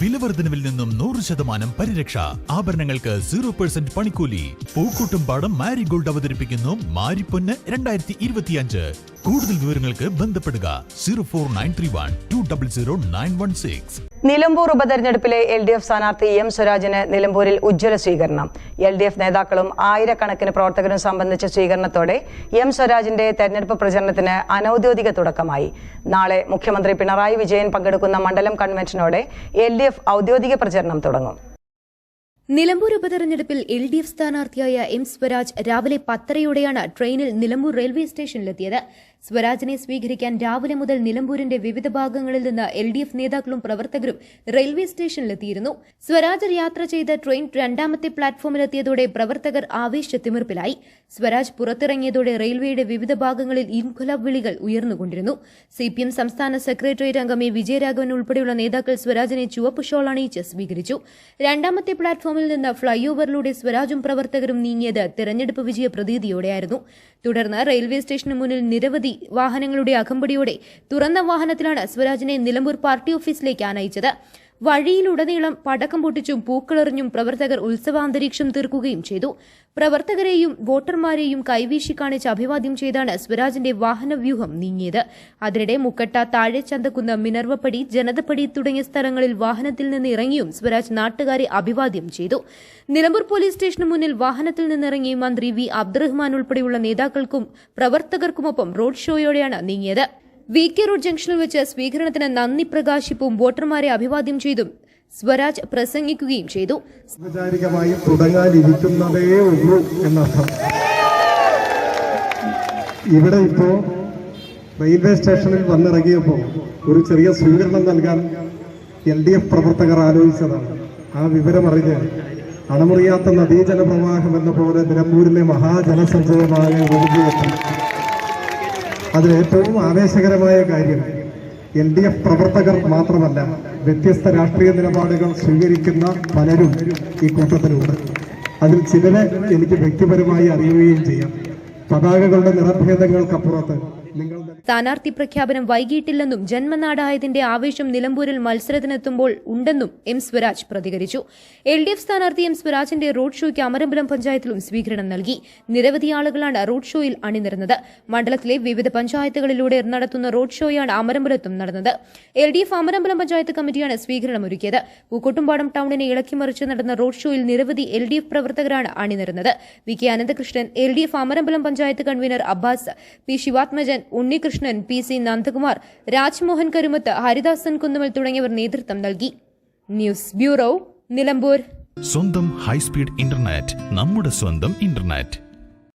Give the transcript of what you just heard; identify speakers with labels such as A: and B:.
A: വിലവർദ്ധനവിൽ നിന്നും നൂറ് ശതമാനം പരിരക്ഷ ആഭരണങ്ങൾക്ക് സീറോ പെർസെന്റ് പണിക്കൂലി പൂക്കൂട്ടുംപാടം ഗോൾഡ് അവതരിപ്പിക്കുന്നു മാരിപ്പൊന്ന് രണ്ടായിരത്തി ഇരുപത്തിയഞ്ച് കൂടുതൽ വിവരങ്ങൾക്ക് ബന്ധപ്പെടുക zero four nine three one two double zero nine one six
B: Nilambur ഉപതെരഞ്ഞെടുപ്പിലെ എൽ ഡി എഫ് സ്ഥാനാർത്ഥി എം സ്വരാജിന് നിലമ്പൂരിൽ ഉജ്ജ്വല സ്വീകരണം എൽ ഡി എഫ് നേതാക്കളും ആയിരക്കണക്കിന് പ്രവർത്തകരും സംബന്ധിച്ച സ്വീകരണത്തോടെ എം സ്വരാജിന്റെ തെരഞ്ഞെടുപ്പ് പ്രചരണത്തിന് അനൌദ്യോഗിക തുടക്കമായി നാളെ മുഖ്യമന്ത്രി പിണറായി വിജയൻ പങ്കെടുക്കുന്ന മണ്ഡലം കൺവെൻഷനോടെ എൽ ഡി എഫ് ഔദ്യോഗിക പ്രചരണം തുടങ്ങും
C: നിലമ്പൂർ ഉപതെരഞ്ഞെടുപ്പിൽ എൽ ഡി എഫ് സ്ഥാനാർത്ഥിയായ എം സ്വരാജ് രാവിലെ പത്തരയോടെയാണ് ട്രെയിനിൽ നിലമ്പൂർ റെയിൽവേ സ്റ്റേഷനിലെത്തിയത് സ്വരാജിനെ സ്വീകരിക്കാൻ രാവിലെ മുതൽ നിലമ്പൂരിന്റെ വിവിധ ഭാഗങ്ങളിൽ നിന്ന് എൽ ഡി എഫ് നേതാക്കളും പ്രവർത്തകരും റെയിൽവേ സ്റ്റേഷനിലെത്തിയിരുന്നു സ്വരാജ് യാത്ര ചെയ്ത ട്രെയിൻ രണ്ടാമത്തെ പ്ലാറ്റ്ഫോമിലെത്തിയതോടെ പ്രവർത്തകർ ആവേശത്തിമിർപ്പിലായി സ്വരാജ് പുറത്തിറങ്ങിയതോടെ റെയിൽവേയുടെ വിവിധ ഭാഗങ്ങളിൽ ഇൻഖുലാബ് വിളികൾ ഉയർന്നുകൊണ്ടിരുന്നു സി പി എം സംസ്ഥാന സെക്രട്ടേറിയറ്റ് അംഗം എ വിജയരാഘവൻ ഉൾപ്പെടെയുള്ള നേതാക്കൾ സ്വരാജിനെ ചുവപ്പ് ഷോൾ അണിയിച്ച് സ്വീകരിച്ചു രണ്ടാമത്തെ പ്ലാറ്റ്ഫോമിൽ നിന്ന് ഫ്ളൈഓവറിലൂടെ സ്വരാജും പ്രവർത്തകരും നീങ്ങിയത് തെരഞ്ഞെടുപ്പ് വിജയ പ്രതീതിയോടെയായിരുന്നു തുടർന്ന് റെയിൽവേ സ്റ്റേഷന് മുന്നിൽ നിരവധി വാഹനങ്ങളുടെ അകമ്പടിയോടെ തുറന്ന വാഹനത്തിലാണ് സ്വരാജിനെ നിലമ്പൂർ പാർട്ടി ഓഫീസിലേക്ക് ആനയിച്ചത് വഴിയിലുടനീളം പടക്കം പൊട്ടിച്ചും പൂക്കളെറിഞ്ഞും പ്രവർത്തകർ ഉത്സവാന്തരീക്ഷം തീർക്കുകയും ചെയ്തു പ്രവർത്തകരെയും വോട്ടർമാരെയും കൈവീശി കാണിച്ച് അഭിവാദ്യം ചെയ്താണ് സ്വരാജിന്റെ വാഹനവ്യൂഹം നീങ്ങിയത് അതിനിടെ മുക്കട്ട താഴെ ചന്തക്കുന്ന മിനർവപ്പടി ജനതപ്പടി തുടങ്ങിയ സ്ഥലങ്ങളിൽ വാഹനത്തിൽ നിന്ന് ഇറങ്ങിയും സ്വരാജ് നാട്ടുകാരെ അഭിവാദ്യം ചെയ്തു നിലമ്പൂർ പോലീസ് സ്റ്റേഷന് മുന്നിൽ വാഹനത്തിൽ നിന്നിറങ്ങി മന്ത്രി വി അബ്ദുറഹ്മാൻ ഉൾപ്പെടെയുള്ള നേതാക്കൾക്കും പ്രവർത്തകർക്കുമൊപ്പം റോഡ് ഷോയോടെയാണ് നീങ്ങിയത് വി കെ റോഡ് ജംഗ്ഷനിൽ വെച്ച് സ്വീകരണത്തിന് നന്ദി പ്രകാശിപ്പും വോട്ടർമാരെ അഭിവാദ്യം ചെയ്തും സ്വരാജ് പ്രസംഗിക്കുകയും ചെയ്തു
D: ഇവിടെ ഇപ്പോ റെയിൽവേ സ്റ്റേഷനിൽ വന്നിറങ്ങിയപ്പോൾ ഒരു ചെറിയ സ്വീകരണം നൽകാൻ എൽ ഡി എഫ് പ്രവർത്തകർ ആലോചിച്ചതാണ് ആ വിവരം അറിഞ്ഞ് അണമുറിയാത്ത നദീജല പ്രവാഹം എന്ന പോലെ നിലമ്പൂരിലെ മഹാജനസഞ്ചയമായ ഒഴുകിയെത്തി അതിലേറ്റവും ആവേശകരമായ കാര്യം എൽ ഡി എഫ് പ്രവർത്തകർ മാത്രമല്ല വ്യത്യസ്ത രാഷ്ട്രീയ നിലപാടുകൾ സ്വീകരിക്കുന്ന പലരും ഈ കൂട്ടത്തിലുണ്ട് അതിൽ ചിലരെ എനിക്ക് വ്യക്തിപരമായി അറിയുകയും ചെയ്യാം പതാകകളുടെ നിറഭേദങ്ങൾക്കപ്പുറത്ത്
C: സ്ഥാനാർത്ഥി പ്രഖ്യാപനം വൈകിയിട്ടില്ലെന്നും ജന്മനാടായതിന്റെ ആവേശം നിലമ്പൂരിൽ മത്സരത്തിനെത്തുമ്പോൾ ഉണ്ടെന്നും എം സ്വരാജ് പ്രതികരിച്ചു എൽ ഡി എഫ് സ്ഥാനാർത്ഥി എം സ്വരാജിന്റെ റോഡ് ഷോയ്ക്ക് അമരമ്പലം പഞ്ചായത്തിലും സ്വീകരണം നൽകി നിരവധി ആളുകളാണ് റോഡ് ഷോയിൽ അണിനിരന്നത് മണ്ഡലത്തിലെ വിവിധ പഞ്ചായത്തുകളിലൂടെ നടത്തുന്ന റോഡ് ഷോയാണ് അമരമ്പലത്തും നടന്നത് L D F Amarambalam panchayat കമ്മിറ്റിയാണ് സ്വീകരണം ഒരുക്കിയത് പൂക്കോട്ടുംപാടം ടൌണിനെ ഇളക്കിമറിച്ച് നടന്ന റോഡ് ഷോയിൽ നിരവധി എൽ ഡി എഫ് പ്രവർത്തകരാണ് അണിനിരുന്നത് V K Ananthakrishnan L D F Amarambalam panchayat convener Abbas P Sivathmajan Unnikrishnan P C Nandakumar Rajmohan Karumath Haridasan Kunnumal തുടങ്ങിയവർ നേതൃത്വം നൽകി ന്യൂസ് ബ്യൂറോ നിലമ്പൂർ
A: സ്വന്തം ഹൈസ്പീഡ് ഇന്റർനെറ്റ് നമ്മുടെ സ്വന്തം ഇന്റർനെറ്റ്